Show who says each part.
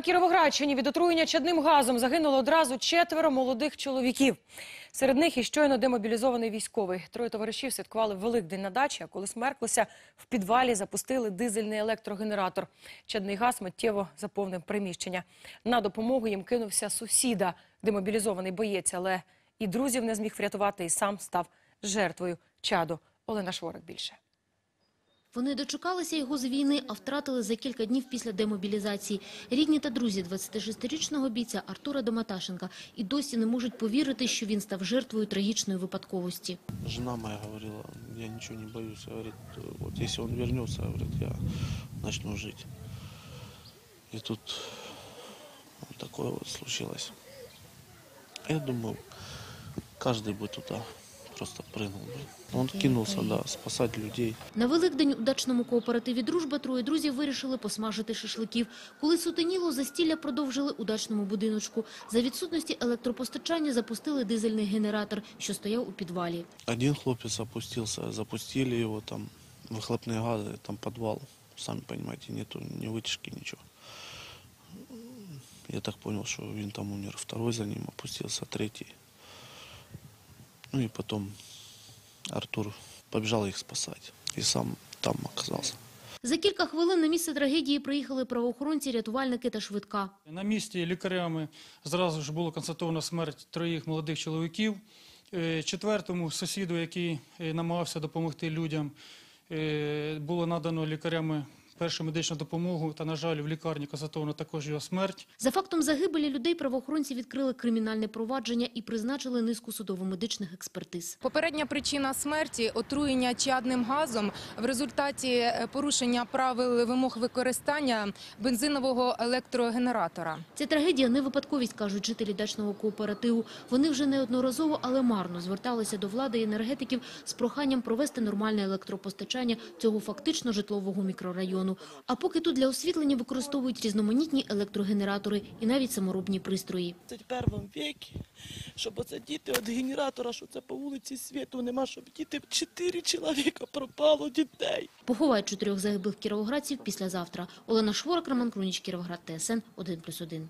Speaker 1: На Кіровоградщині від отруєння чадним газом загинуло одразу четверо молодих чоловіків. Серед них і щойно демобілізований військовий. Троє товаришів святкували Великдень на дачі, а коли смерклися, в підвалі запустили дизельний електрогенератор. Чадний газ миттєво заповнив приміщення. На допомогу їм кинувся сусіда, демобілізований боєць, але і друзів не зміг врятувати, і сам став жертвою чаду. Олена Шворик більше.
Speaker 2: Вони дочекалися його з війни, а втратили за кілька днів після демобілізації. Рідні та друзі 26-річного бійця Артура Доматашенка і досі не можуть повірити, що він став жертвою трагічної випадковості.
Speaker 3: Жена моя говорила, я ничего не боюсь, говорит, вот если он вернется, говорит, я начну жить. И тут вот такое вот случилось. Я думаю, каждый бы туда просто прыгнул бы. Он кинулся, да, спасать людей.
Speaker 2: На Великдень у дачному кооперативі «Дружба» троє друзів вирішили посмажити шашликів. Коли сутеніло, застілля продовжили у дачному будиночку. За відсутності електропостачання запустили дизельний генератор, що стояв у підвалі.
Speaker 3: Один хлопец опустился, запустили его, там выхлопные газы, там подвал, сами понимаете, нету ни вытяжки, ничего. Я так понял, что він там умер. Второй за ним опустился, третий. Ну и потом Артур побежал их спасать. И сам там оказался.
Speaker 2: За кілька хвилин на місце трагедії приїхали правоохоронці, рятувальники та швидка.
Speaker 4: На місці лікарями зразу ж було констатовано смерть троїх молодих чоловіків. Е, Четвертому сусіду, який е, намагався допомогти людям, е, було надано лікарями першу медичну допомогу. Та, на жаль, в лікарні констатовано також його смерть.
Speaker 2: За фактом загибелі людей правоохоронці відкрили кримінальне провадження і призначили низку судово-медичних експертиз.
Speaker 5: Попередня причина смерті – отруєння чадним газом в результаті е, порушення правил вимог використання бензинового електрогенератора.
Speaker 2: Ця трагедія не випадковість, кажуть жителі дачного кооперативу. Вони вже неодноразово, але марно зверталися до влади і енергетиків з проханням провести нормальне електропостачання цього фактично житлового мікрорайону. А поки тут для освітлення використовують різноманітні електрогенератори і навіть саморобні пристрої.
Speaker 6: в 21 віці, щоб оце діти від генератора, що це по вулиці світу нема, щоб діти чотири чоловіка пропало дітей.
Speaker 2: Поховають чотирьох загиблих кіровоградців післязавтра. Олена Шворак, Роман Круніч, Кіровоград, ТСН 1+,1.